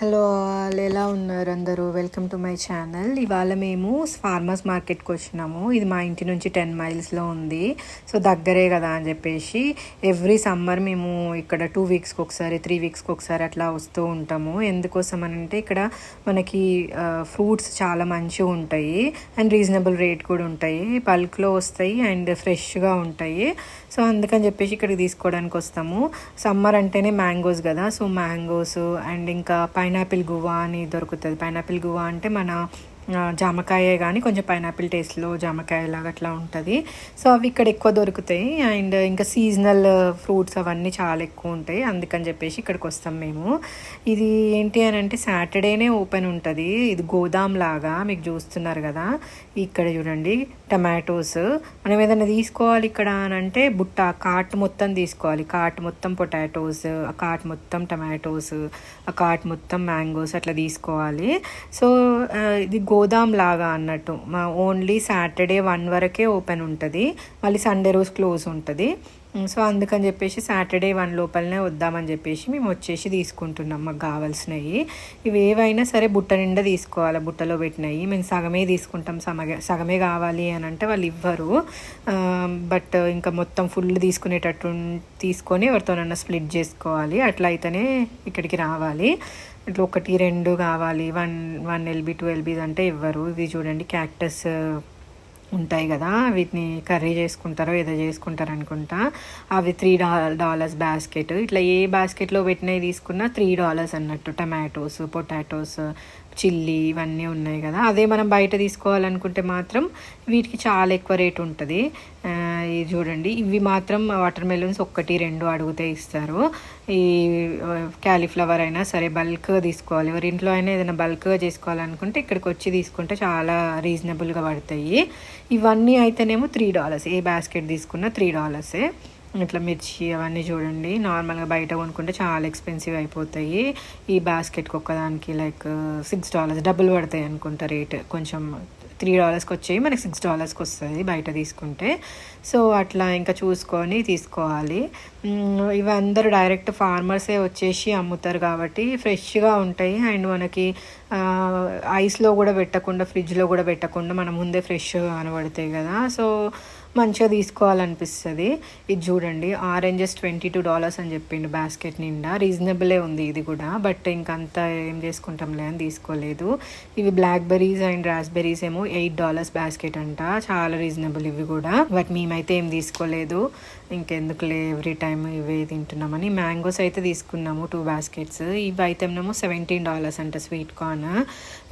Hello. వాళ్ళు ఎలా ఉన్నారు అందరూ? వెల్కమ్ టు మై ఛానల్ ఇవాళ మేము ఫార్మర్స్ మార్కెట్కి వచ్చినాము. ఇది మా ఇంటి నుంచి టెన్ మైల్స్లో ఉంది. సో దగ్గరే కదా అని చెప్పేసి ఎవ్రీ సమ్మర్ మేము ఇక్కడ టూ వీక్స్కి ఒకసారి త్రీ వీక్స్కి ఒకసారి అట్లా వస్తూ ఉంటాము. ఎందుకోసం అని అంటే ఇక్కడ మనకి ఫ్రూట్స్ చాలా మంచిగా ఉంటాయి. అండ్ రీజనబుల్ రేట్ కూడా ఉంటాయి. బల్క్లో వస్తాయి అండ్ ఫ్రెష్గా ఉంటాయి. సో అందుకని చెప్పేసి ఇక్కడికి తీసుకోవడానికి వస్తాము. సమ్మర్ అంటేనే మ్యాంగోస్ కదా. సో మ్యాంగోస్ అండ్ ఇంకా పైనాపిల్ గువా అని దొరుకుతుంది. పైనాపిల్ గువా అంటే మన జామకాయ కానీ కొంచెం పైనాపిల్ టేస్ట్లో జామకాయ లాగా అట్లా ఉంటుంది. సో అవి ఇక్కడ ఎక్కువ దొరుకుతాయి. అండ్ ఇంకా సీజనల్ ఫ్రూట్స్ అవన్నీ చాలా ఎక్కువ ఉంటాయి. అందుకని చెప్పేసి ఇక్కడికి వస్తాం మేము. ఇది ఏంటి అని అంటే సాటర్డేనే ఓపెన్ ఉంటుంది. ఇది గోదాం లాగా మీకు చూస్తున్నారు కదా. ఇక్కడ చూడండి. టమాటోస్. మనం ఏదైనా తీసుకోవాలి ఇక్కడ అని అంటే బుట్ట కార్ట్ మొత్తం తీసుకోవాలి. కార్ట్ మొత్తం పొటాటోస్ ఆ కార్ట్ మొత్తం టమాటోస్ ఆ కార్ట్ మొత్తం మ్యాంగోస్ అట్లా తీసుకోవాలి. సో ఇది గోదాం లాగా అన్నట్టు. మా ఓన్లీ సాటర్డే వన్ వరకే ఓపెన్ ఉంటుంది. మళ్ళీ సండే రోజు క్లోజ్ ఉంటుంది. సో అందుకని చెప్పేసి సాటర్డే వన్ లోపలనే వద్దామని చెప్పేసి మేము వచ్చేసి తీసుకుంటున్నాం మాకు కావాల్సినవి. ఇవి ఏవైనా సరే బుట్ట నిండా తీసుకోవాలి బుట్టలో పెట్టినవి. మేము సగమే తీసుకుంటాం సగమే సగమే కావాలి అని అంటే వాళ్ళు ఇవ్వరు. బట్ ఇంకా మొత్తం ఫుల్ తీసుకునేటట్టు తీసుకొని ఎవరితోనన్నా స్ప్లిట్ చేసుకోవాలి. అట్లా అయితేనే ఇక్కడికి రావాలి. ఇట్లా ఒకటి రెండు కావాలి. One one LB two LBs అంటే ఇవ్వరు. ఇవి చూడండి క్యాక్టస్ ఉంటాయి కదా వీటిని కర్రీ చేసుకుంటారో ఏదో చేసుకుంటారు అనుకుంటా. అవి త్రీ డాలర్స్ బాస్కెట్ ఇట్లా ఏ బాస్కెట్లో పెట్టినవి తీసుకున్నా త్రీ డాలర్స్ అన్నట్టు టమాటోస్ పొటాటోస్ చిల్లీ ఇవన్నీ ఉన్నాయి కదా. అదే మనం బయట తీసుకోవాలనుకుంటే మాత్రం వీటికి చాలా ఎక్కువ రేట్ ఉంటుంది. ఇది చూడండి ఇవి మాత్రం వాటర్ మెలన్స్ ఒక్కటి రెండు అడిగితే ఇస్తారు. ఈ క్యాలీఫ్లవర్ అయినా సరే బల్క్గా తీసుకోవాలి. ఎవరి ఇంట్లో అయినా ఏదైనా బల్క్గా చేసుకోవాలనుకుంటే ఇక్కడికి వచ్చి తీసుకుంటే చాలా రీజనబుల్గా పడతాయి. ఇవన్నీ అయితేనేమో త్రీ డాలర్స్. ఏ బాస్కెట్ తీసుకున్నా త్రీ డాలర్సే. ఇట్లా మిర్చి అవన్నీ చూడండి. నార్మల్గా బయట కొనుక్కుంటే చాలా ఎక్స్పెన్సివ్ అయిపోతాయి. ఈ బాస్కెట్కి ఒక్కదానికి లైక్ సిక్స్ డాలర్స్ డబ్బులు పడతాయి అనుకుంటా రేట్ కొంచెం త్రీ డాలర్స్కి వచ్చాయి మనకి సిక్స్ డాలర్స్కి వస్తుంది బయట తీసుకుంటే. సో అట్లా ఇంకా చూసుకొని తీసుకోవాలి. Mm, ఇవి అందరూ డైరెక్ట్ ఫార్మర్సే వచ్చేసి అమ్ముతారు కాబట్టి ఫ్రెష్గా ఉంటాయి. అండ్ మనకి uh, ఐస్లో కూడా పెట్టకుండా ఫ్రిడ్జ్లో కూడా పెట్టకుండా మనం ముందే ఫ్రెష్గా కనబడతాయి కదా. సో మంచిగా తీసుకోవాలనిపిస్తుంది. ఇది చూడండి ఆరెంజెస్ ట్వంటీ టూ డాలర్స్ అని చెప్పిండు బాస్కెట్ నిండా. రీజనబులే ఉంది ఇది కూడా బట్ ఇంకంత ఏం చేసుకుంటాంలే అని తీసుకోలేదు. ఇవి బ్లాక్ బెర్రీస్ అండ్ రాస్బెర్రీస్ ఏమో ఎయిట్ డాలర్స్ బాస్కెట్ అంట. చాలా రీజనబుల్ ఇవి కూడా బట్ మేమైతే ఏం తీసుకోలేదు. ఇంకెందుకులే ఎవ్రీ టైం ఇవే తింటున్నామని. మ్యాంగోస్ అయితే తీసుకున్నాము టూ బాస్కెట్స్ ఇవి అయితేనేమో సెవెంటీన్ డాలర్స్ అంట స్వీట్ కార్న్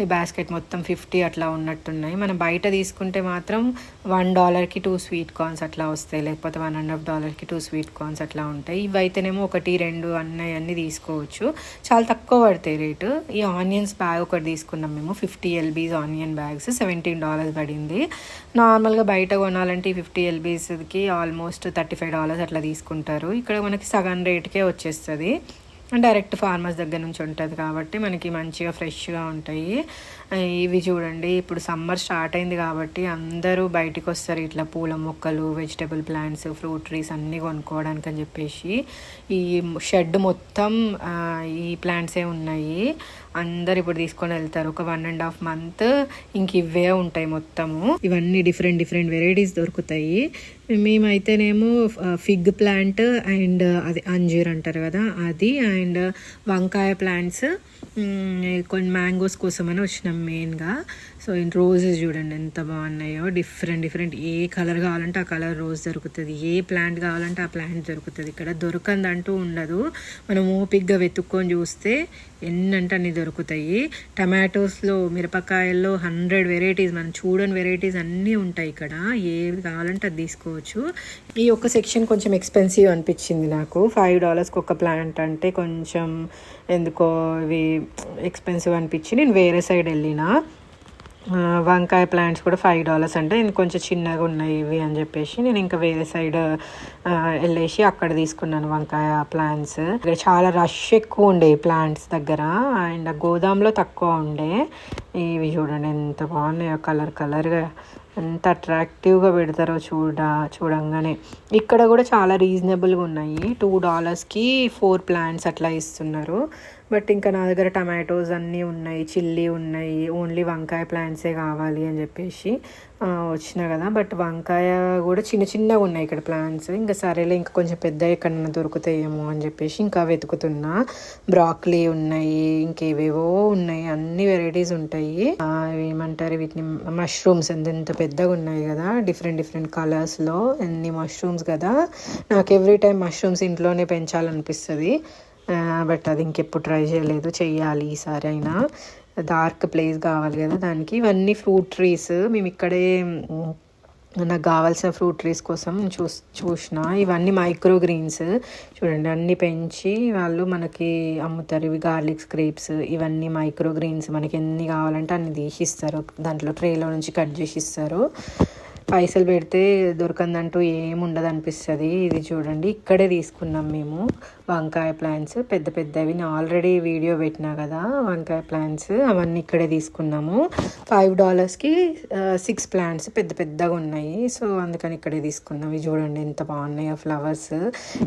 ఈ బాస్కెట్ మొత్తం ఫిఫ్టీ అట్లా ఉన్నట్టున్నాయి. మనం బయట తీసుకుంటే మాత్రం వన్ డాలర్కి టూ స్వీట్ కార్న్స్ అట్లా వస్తాయి లేకపోతే వన్ అండ్ హాఫ్ డాలర్కి టూ స్వీట్ కార్న్స్ అట్లా ఉంటాయి. ఇవి అయితేనేమో ఒకటి రెండు అన్నీ అన్నీ తీసుకోవచ్చు. చాలా తక్కువ పడతాయి రేటు. ఈ ఆనియన్స్ బ్యాగ్ ఒకటి తీసుకున్నాం మేము fifty LBs onion bags seventeen dollars పడింది. నార్మల్గా బయట కొనాలంటే ఈ ఫిఫ్టీ ఎల్బీస్కి ఆల్మోస్ట్ థర్టీ ఫైవ్ డాలర్స్ అట్లా తీసుకుంటారు. ఇక్కడ మనకి సగం రేట్కే వచ్చేస్తుంది. డైరెక్ట్ ఫార్మర్స్ దగ్గర నుంచి ఉంటుంది కాబట్టి మనకి మంచిగా ఫ్రెష్గా ఉంటాయి. ఇవి చూడండి. ఇప్పుడు సమ్మర్ స్టార్ట్ అయింది కాబట్టి అందరూ బయటికి వస్తారు. ఇట్లా పూల మొక్కలు వెజిటబుల్ ప్లాంట్స్ ఫ్రూట్ ట్రీస్ అన్నీ కొనుక్కోవడానికి అని చెప్పేసి ఈ షెడ్ మొత్తం ఈ ప్లాంట్సే ఉన్నాయి. అందరు ఇప్పుడు తీసుకొని వెళ్తారు. ఒక వన్ అండ్ హాఫ్ మంత్ ఇంక ఇవే ఉంటాయి మొత్తము. ఇవన్నీ డిఫరెంట్ డిఫరెంట్ వెరైటీస్ దొరుకుతాయి. మేమైతేనేమో ఫిగ్ ప్లాంట్ అండ్ అది అంజీర్ అంటారు కదా అది అండ్ వంకాయ ప్లాంట్స్ కొన్ని మ్యాంగోస్ కోసం అని వచ్చినాం మెయిన్గా సో రోజెస్ చూడండి ఎంత బాగున్నాయో. డిఫరెంట్ డిఫరెంట్ ఏ కలర్ కావాలంటే ఆ కలర్ రోజ్ దొరుకుతుంది. ఏ ప్లాంట్ కావాలంటే ఆ ప్లాంట్ దొరుకుతుంది. ఇక్కడ దొరకందంటూ ఉండదు. మనం ఓపిక్గా వెతుక్కొని చూస్తే ఎన్నంటే అన్ని దొరుకుతాయి. టమాటోస్లో మిరపకాయల్లో హండ్రెడ్ వెరైటీస్ మనం చూడని వెరైటీస్ అన్నీ ఉంటాయి ఇక్కడ. ఏది కావాలంటే అది తీసుకోవచ్చు. ఈ ఒక్క సెక్షన్ కొంచెం ఎక్స్పెన్సివ్ అనిపించింది నాకు. ఫైవ్ డాలర్స్కి ఒక ప్లాంట్ అంటే కొంచెం ఎందుకో ఇవి ఎక్స్పెన్సివ్ అనిపించి నేను వేరే సైడ్ వెళ్ళిన. వంకాయ ప్లాంట్స్ కూడా ఫైవ్ డాలర్స్ అంటే. ఇది కొంచెం చిన్నగా ఉన్నాయి ఇవి అని చెప్పేసి నేను ఇంకా వేరే సైడ్ వెళ్ళేసి అక్కడ తీసుకున్నాను వంకాయ ప్లాంట్స్. ఇక్కడ చాలా రష్ ఎక్కువ ఉండే ప్లాంట్స్ దగ్గర. అండ్ గోదాంలో తక్కువ ఉండే. ఇవి చూడండి ఎంత బాగున్నాయో కలర్ కలర్గా. ఎంత అట్రాక్టివ్గా పెడతారో చూడ చూడంగానే. ఇక్కడ కూడా చాలా రీజనబుల్గా ఉన్నాయి. టూ డాలర్స్కి ఫోర్ ప్లాంట్స్ అట్లా ఇస్తున్నారు. బట్ ఇంకా నా దగ్గర టమాటోస్ అన్నీ ఉన్నాయి చిల్లీ ఉన్నాయి ఓన్లీ వంకాయ ప్లాంట్సే కావాలి అని చెప్పేసి వచ్చిన కదా. బట్ వంకాయ కూడా చిన్న చిన్నగా ఉన్నాయి ఇక్కడ ప్లాంట్స్. ఇంకా సరేలే ఇంకా కొంచెం పెద్ద ఎక్కడన్నా దొరుకుతాయేమో అని చెప్పేసి ఇంకా వెతుకుతున్నా. బ్రాక్లీ ఉన్నాయి ఇంకేవేవో ఉన్నాయి అన్ని వెరైటీస్ ఉంటాయి. ఏమంటారు వీటిని మష్రూమ్స్ ఎంత ఎంత పెద్దగా ఉన్నాయి కదా డిఫరెంట్ డిఫరెంట్ కలర్స్లో ఎన్ని మష్రూమ్స్ కదా. నాకు ఎవ్రీ టైం మష్రూమ్స్ ఇంట్లోనే పెంచాలనిపిస్తుంది. బట్ అది ఇంకెప్పుడు ట్రై చేయలేదు. చెయ్యాలి ఈసారి అయినా. డార్క్ ప్లేస్ కావాలి కదా దానికి. ఇవన్నీ ఫ్రూట్ ట్రీస్. మేము ఇక్కడే నాకు కావాల్సిన ఫ్రూట్ ట్రీస్ కోసం చూ చూసిన. ఇవన్నీ మైక్రో గ్రీన్స్. చూడండి అన్నీ పెంచి వాళ్ళు మనకి అమ్ముతారు. ఇవి గార్లిక్ క్రేప్స్ ఇవన్నీ మైక్రో గ్రీన్స్. మనకి ఎన్ని కావాలంటే అన్ని తీసిస్తారు. దాంట్లో ట్రేలో నుంచి కట్ చేసి ఇస్తారు పైసలు పెడితే దొరకందంటూ ఏముండదు అనిపిస్తుంది. ఇది చూడండి ఇక్కడే తీసుకున్నాం మేము. వంకాయ ప్లాంట్స్ పెద్ద పెద్దవి. నేను ఆల్రెడీ వీడియో పెట్టినా కదా వంకాయ ప్లాంట్స్ అవన్నీ ఇక్కడే తీసుకున్నాము. ఫైవ్ డాలర్స్కి సిక్స్ ప్లాంట్స్ పెద్ద పెద్దగా ఉన్నాయి. సో అందుకని ఇక్కడే తీసుకున్నాం. ఇవి చూడండి ఎంత బాగున్నాయో ఫ్లవర్స్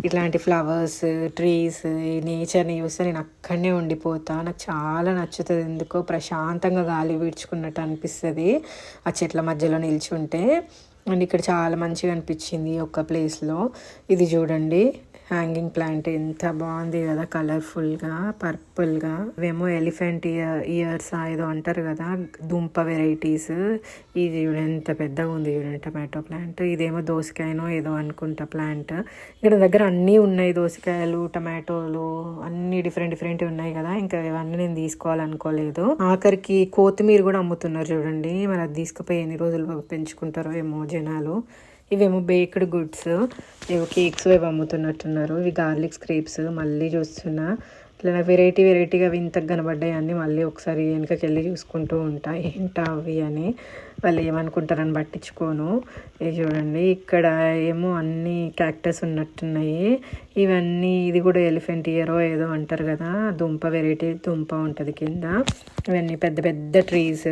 ఇట్లాంటి ఫ్లవర్స్ ట్రీస్ నేచర్ని చూస్తే నేను అక్కడనే ఉండిపోతా. నాకు చాలా నచ్చుతుంది. ఎందుకో ప్రశాంతంగా గాలి పీడ్చుకున్నట్టు అనిపిస్తుంది. ఆ చెట్ల మధ్యలో నిల్చుంటే. అండ్ ఇక్కడ చాలా మంచిగా అనిపించింది ఒక ప్లేస్లో. ఇది చూడండి హ్యాంగింగ్ ప్లాంట్ ఎంత బాగుంది కదా కలర్ఫుల్గా పర్పుల్గా ఇవేమో ఎలిఫెంట్ ఇయర్ ఇయర్స్ ఏదో అంటారు కదా దుంప వెరైటీస్ ఇది ఎంత పెద్దగా ఉంది చూడండి టమాటో ప్లాంట్ ఇదేమో దోసకాయనో ఏదో అనుకుంటా ప్లాంట్ ఇక్కడ దగ్గర అన్నీ ఉన్నాయి దోసకాయలు టమాటోలు అన్నీ డిఫరెంట్ డిఫరెంట్ ఉన్నాయి కదా. ఇంకా ఇవన్నీ నేను తీసుకోవాలనుకోలేదు. ఆఖరికి కొత్తిమీర కూడా అమ్ముతున్నారు చూడండి. మరి అది తీసుకుపోయి ఎన్ని రోజులు పెంచుకుంటారో ఏమో జనాలు. ఇవేమో బేక్డ్ గుడ్స్. ఏవో కేక్స్ అవి అమ్ముతున్నట్టున్నారు. ఇవి గార్లిక్ స్క్రేప్స్ మళ్ళీ చూస్తున్నా. ఇట్లా నాకు వెరైటీ వెరైటీగా వింతకు ఇంతకు కనబడ్డాయి అన్నీ మళ్ళీ ఒకసారి వెనకకి వెళ్ళి చూసుకుంటూ ఉంటా. ఏంటా అవి అని వాళ్ళు ఏమనుకుంటారని పట్టించుకోను. ఇది చూడండి ఇక్కడ ఏమో అన్ని క్యాక్టస్ ఉన్నట్టున్నాయి. ఇవన్నీ ఇది కూడా ఎలిఫెంట్ ఇయరో ఏదో అంటారు కదా దుంప వెరైటీ దుంప ఉంటుంది కింద. ఇవన్నీ పెద్ద పెద్ద ట్రీస్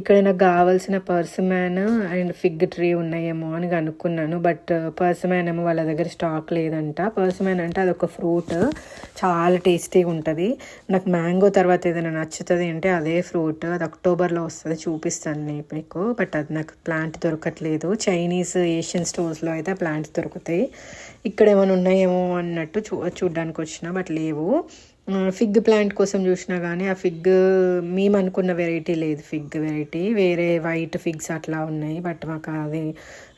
ఇక్కడ నాకు కావాల్సిన పర్సమ్యాన్ అండ్ ఫిగ్ ట్రీ ఉన్నాయేమో అని కనుక్కున్నాను. బట్ పర్సమ్యాన్ ఏమో వాళ్ళ దగ్గర స్టాక్ లేదంట. పర్సమ్యాన్ అంటే అదొక ఫ్రూట్ చాలా టేస్టీగా ఉంటుంది. నాకు మ్యాంగో తర్వాత ఏదైనా నచ్చుతుంది అంటే అదే ఫ్రూట్. అది అక్టోబర్లో వస్తుంది చూపిస్తాను నేను మీకు. బట్ అది నాకు ప్లాంట్ దొరకట్లేదు. చైనీస్ ఏషియన్ స్టోర్స్లో అయితే ప్లాంట్స్ దొరుకుతాయి. ఇక్కడ ఏమైనా ఉన్నాయేమో అన్నట్టు చూ చూడ్డానికి వచ్చిన బట్ లేవు. ఫిగ్ ప్లాంట్ కోసం చూసినా కానీ ఆ ఫిగ్ మేము అనుకున్న వెరైటీ లేదు ఫిగ్ వెరైటీ. వేరే వైట్ ఫిగ్స్ అట్లా ఉన్నాయి బట్ మాకు అది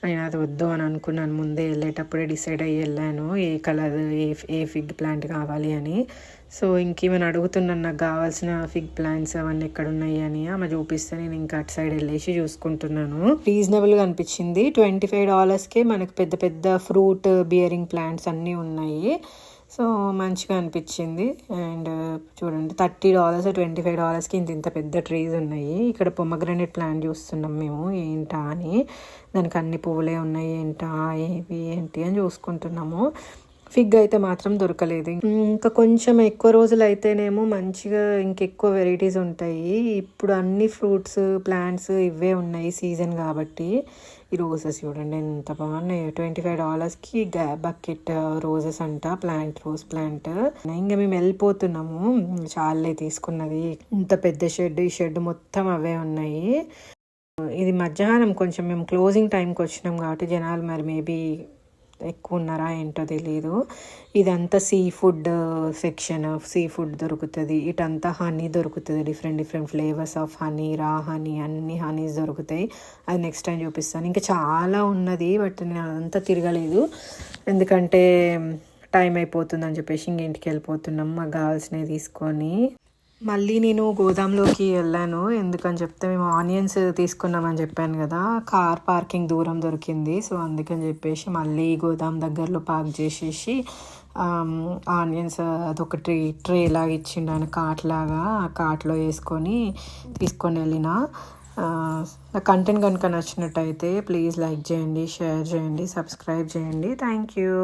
నేను అది వద్దు అని అనుకున్నాను. ముందే వెళ్ళేటప్పుడే డిసైడ్ అయ్యి వెళ్ళాను ఏ కలర్ ఏ ఏ ఫిగ్ ప్లాంట్ కావాలి అని. సో ఇంకేమైనా అడుగుతున్నాను నాకు కావాల్సిన ఫిగ్ ప్లాంట్స్ అవన్నీ ఎక్కడ ఉన్నాయి అని. ఆమె చూపిస్తే నేను ఇంకా అటు సైడ్ వెళ్ళేసి చూసుకుంటున్నాను. రీజనబుల్గా అనిపించింది. ట్వంటీ ఫైవ్ డాలర్స్కే మనకు పెద్ద పెద్ద ఫ్రూట్ బియరింగ్ ప్లాంట్స్ అన్నీ ఉన్నాయి. సో మంచిగా అనిపించింది. అండ్ చూడండి థర్టీ డాలర్స్ ట్వంటీ ఫైవ్ డాలర్స్కి ఇంత ఇంత పెద్ద ట్రీస్ ఉన్నాయి. ఇక్కడ పొమగ్రనేట్ ప్లాంట్ చూస్తున్నాం మేము. ఏంటా అని. దానికి అన్ని పువ్వులే ఉన్నాయి. ఏంటా ఏవి ఏంటి అని చూసుకుంటున్నాము. ఫిగ్ అయితే మాత్రం దొరకలేదు. ఇంకా కొంచెం ఎక్కువ రోజులు అయితేనేమో మంచిగా ఇంకెక్కువ వెరైటీస్ ఉంటాయి. ఇప్పుడు అన్ని ఫ్రూట్స్ ప్లాంట్స్ ఇవే ఉన్నాయి సీజన్ కాబట్టి. ఈ రోజెస్ చూడండి ఎంత బాగున్నాయి. ట్వంటీ ఫైవ్ డాలర్స్కి బకెట్ రోజెస్ అంట ప్లాంట్ రోజ్ ప్లాంట్. ఇంకా మేము వెళ్ళిపోతున్నాము. చాలే తీసుకున్నది. ఇంత పెద్ద షెడ్ ఈ షెడ్ మొత్తం అవే ఉన్నాయి. ఇది మధ్యాహ్నం కొంచెం మేము క్లోజింగ్ టైంకి వచ్చినాం కాబట్టి జనాలు మరి మేబీ ఎక్కువ ఉన్నారా ఏంటో తెలియదు ఇదంతా sea food section sea food దొరుకుతుంది. ఇటంతా హనీ దొరుకుతుంది. Different different flavours of honey raw honey అన్ని హనీస్ దొరుకుతాయి. అది నెక్స్ట్ టైం చూపిస్తాను. ఇంకా చాలా ఉన్నది బట్ నేను అదంతా తిరగలేదు. ఎందుకంటే టైం అయిపోతుందని చెప్పేసి ఇంక ఇంటికి వెళ్ళిపోతున్నాం మాకు కావాల్సినవి తీసుకొని. మళ్ళీ నేను గోదాంలోకి వెళ్ళాను. ఎందుకని చెప్తే మేము ఆనియన్స్ తీసుకున్నామని చెప్పాను కదా కార్ పార్కింగ్ దూరం దొరికింది. సో అందుకని చెప్పేసి మళ్ళీ గోదాం దగ్గరలో పార్క్ చేసేసి ఆనియన్స్ అదొక ట్రే ట్రే లాగా ఇచ్చిండు ఆయన కాట్ లాగా. ఆ కార్ట్లో వేసుకొని తీసుకొని వెళ్ళిన. నా కంటెంట్ కనుక నచ్చినట్టయితే ప్లీజ్ లైక్ చేయండి షేర్ చేయండి సబ్స్క్రైబ్ చేయండి. Thank you